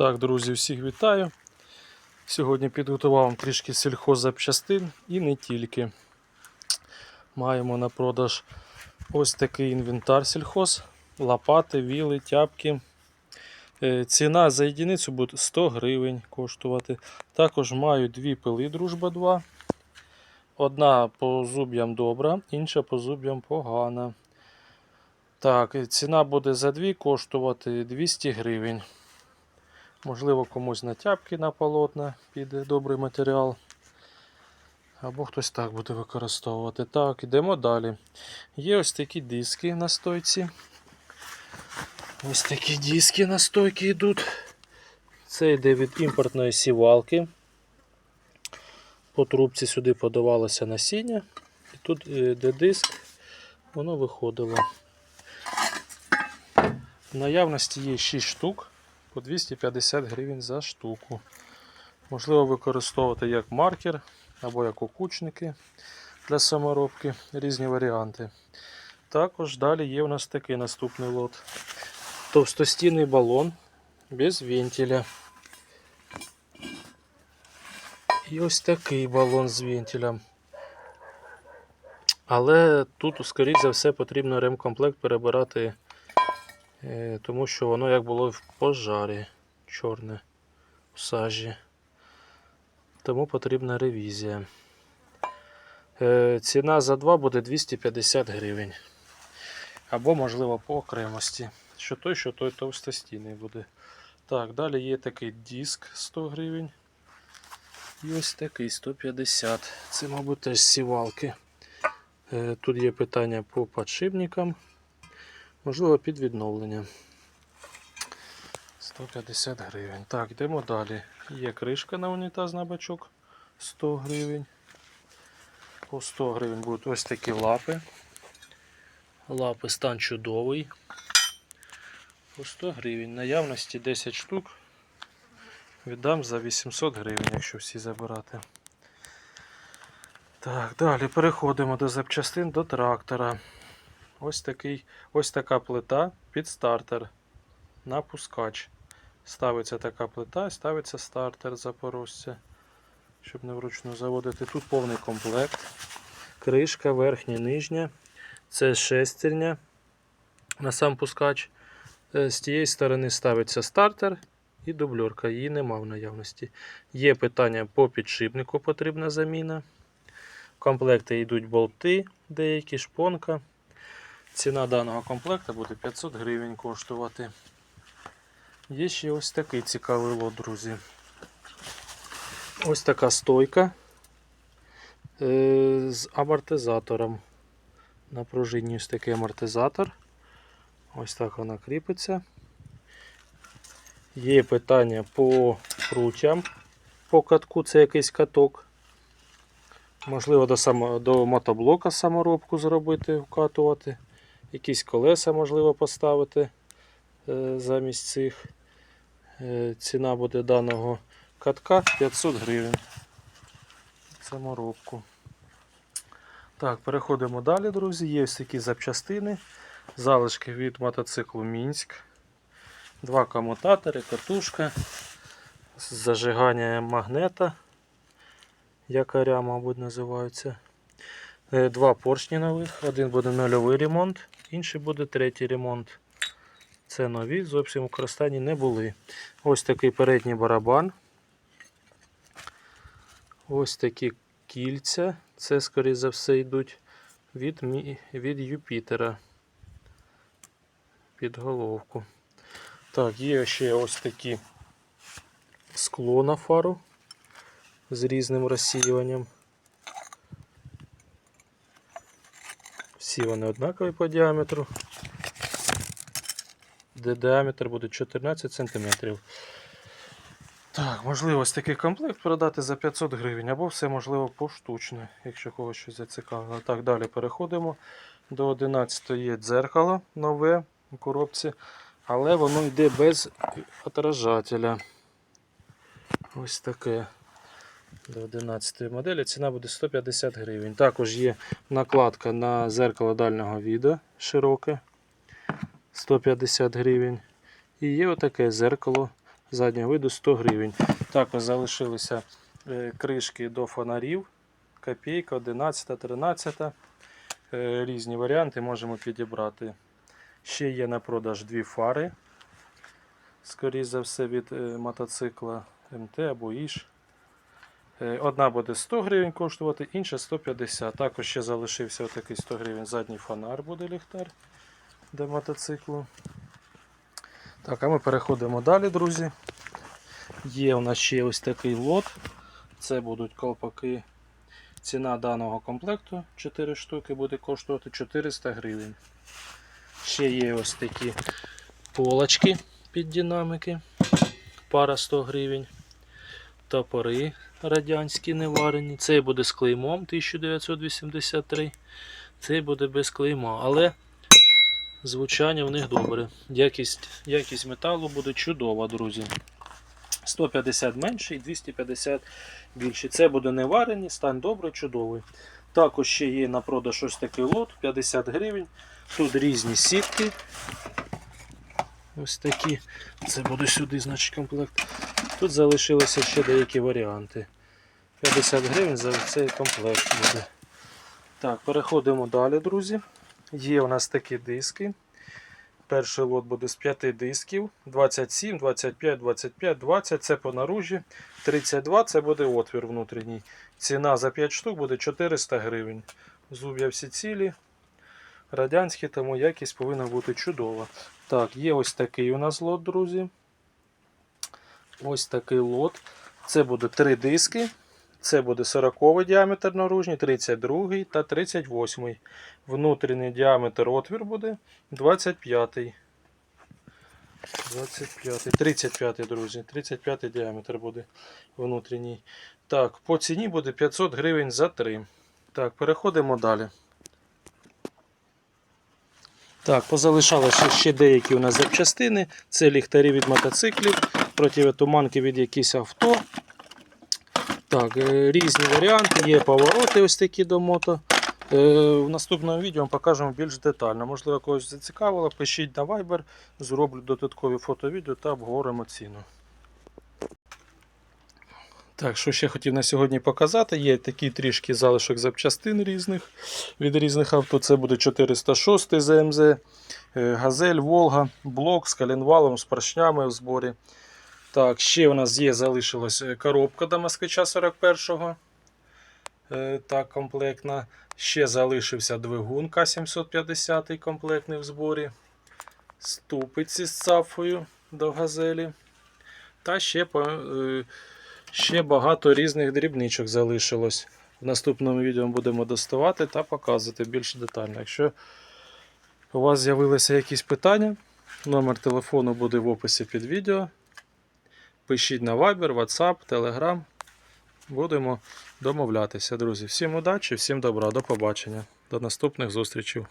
Так, друзі, всіх вітаю. Сьогодні підготував вам трішки сільхоззапчастин і не тільки. Маємо на продаж ось такий інвентар сільхоз, лопати, віли, тяпки. Е, Ціна за єдиницю буде 100 гривень коштувати. Також маю дві пили Дружба 2. Одна по зуб'ям добра, інша по зуб'ям погана. Так, ціна буде за дві коштувати 200 гривень. Можливо, комусь на тяпки на полотна піде добрий матеріал. Або хтось так буде використовувати. Так, йдемо далі. Є ось такі диски на стойці. Ось такі диски на стойці йдуть. Це йде від імпортної сівалки. По трубці сюди подавалося насіння. І тут е, де диск, воно виходило. В наявності є 6 штук по 250 гривень за штуку. Можливо використовувати як маркер або як окучники для саморобки, різні варіанти. Також далі є у нас такий наступний лот. Товстостінний балон без вентиля. І ось такий балон з вентилем. Але тут, скоріш за все, потрібно ремкомплект перебирати, тому що воно як було в пожарі чорне в сажі. Тому потрібна ревізія. Е, Ціна за два буде 250 гривень. Або, можливо, по окремості. Що той, що той товстостійний буде. Так, далі є такий диск 100 гривень. І ось такий 150. Це, мабуть, теж сівалки. Е, Тут є питання по подшипникам. Можливо, під відновлення. 150 гривень. Так, йдемо далі. Є кришка на унітаз на бачок 100 гривень. По 100 гривень будуть ось такі лапи. Лапи стан чудовий. По 100 гривень. Наявності 10 штук. Віддам за 800 гривень, якщо всі забирати. Так, далі переходимо до запчастин до трактора. Ось, такий, ось така плита під стартер на пускач. Ставиться така плита і ставиться стартер запорожця, щоб не вручну заводити. Тут повний комплект. Кришка верхня, нижня. Це шестерня на сам пускач. Е, З тієї сторони ставиться стартер і дубльорка. Її нема в наявності. Є питання по підшипнику, потрібна заміна. В комплекти йдуть болти, деякі шпонка. Ціна даного комплекту буде 500 гривень коштувати. Є ще ось такий цікавий лот, друзі. Ось така стойка е, з амортизатором. На пружині ось такий амортизатор. Ось так вона кріпиться. Є питання по прутям. По катку це якийсь каток. Можливо, до, само, до мотоблока саморобку зробити, вкатувати. Якісь колеса можливо поставити е, замість цих. Е, ціна буде даного катка 500 гривень. Саморобку. Так, переходимо далі, друзі. Є ось такі запчастини. Залишки від мотоциклу Мінськ. Два комутатори, катушка, зажигання магнета, якоря, мабуть, називаються. Е, Два поршні нових. Один буде нульовий ремонт, інший буде третій ремонт. Це нові, зовсім в використанні не були. Ось такий передній барабан. Ось такі кільця. Це, скоріше за все, йдуть від, від Юпітера. Під головку. Так, є ще ось такі скло на фару з різним розсіюванням. Всі вони однакові по діаметру. Де діаметр буде 14 см. Так, можливо, ось такий комплект продати за 500 гривень, або все можливо поштучно, якщо когось щось зацікавило. Так, далі переходимо. До 11 є дзеркало нове у коробці, але воно йде без отражателя. Ось таке. До 11 моделі ціна буде 150 гривень. Також є накладка на зеркало дальнього відео широке 150 гривень. І є отаке зеркало заднього виду 100 гривень. Також залишилися е, кришки до фонарів. Копійка, 11, 13. Е, Різні варіанти можемо підібрати. Ще є на продаж дві фари. Скоріше за все від е, мотоцикла МТ або Іж. Е, Одна буде 100 гривень коштувати, інша 150. Також ще залишився отакий 100 гривень задній фонар буде ліхтар до мотоциклу. Так, а ми переходимо далі, друзі. Є у нас ще ось такий лот. Це будуть колпаки. Ціна даного комплекту 4 штуки буде коштувати 400 гривень. Ще є ось такі полочки під динамики. Пара 100 гривень. Топори радянські неварені. Цей буде з клеймом 1983. Цей буде без клейма. Але звучання в них добре. Якість, якість металу буде чудова, друзі. 150 менше і 250 більше. Це буде не варені, стан добрий, чудовий. Також ще є на продаж ось такий лот 50 гривень. Тут різні сітки. Ось такі. Це буде сюди, значить, комплект. Тут залишилися ще деякі варіанти. 50 гривень за цей комплект буде. Так, переходимо далі, друзі. Є у нас такі диски. Перший лот буде з 5 дисків. 27, 25, 25, 20 це по наружі. 32 це буде отвір внутрішній. Ціна за 5 штук буде 400 гривень. Зуб'я всі цілі. Радянські, тому якість повинна бути чудова. Так, є ось такий у нас лот, друзі. Ось такий лот. Це буде 3 диски. Це буде 40 діаметр наружній, 32 та 38. Внутрішній діаметр отвір буде 25. 25, 35, друзі. 35 діаметр буде внутрішній. Так, по ціні буде 500 гривень за 3. Так, переходимо далі. Так, позалишалося ще деякі у нас запчастини. Це ліхтарі від мотоциклів, противотуманки від якихось авто. Так, е, різні варіанти, є повороти ось такі до мото. Е, В наступному відео ми покажемо більш детально. Можливо, когось зацікавило, пишіть на Viber, зроблю додаткові фото-відео та обговоримо ціну. Так, що ще хотів на сьогодні показати, є такий трішки залишок запчастин різних від різних авто. Це буде 406 ЗМЗ, е, Газель, Волга, блок з коленвалом, з поршнями в зборі. Так, ще у нас є залишилась е, коробка до москвича 41-го. Е, Так, комплектна. Ще залишився двигун К750 комплектний в зборі. Ступиці з цафою до газелі. Та ще, е, ще багато різних дрібничок залишилось. В наступному відео будемо доставати та показувати більш детально. Якщо у вас з'явилися якісь питання, номер телефону буде в описі під відео. Пишіть на Viber, WhatsApp, Telegram. Будемо домовлятися, друзі. Всім удачі, всім добра, до побачення. До наступних зустрічей.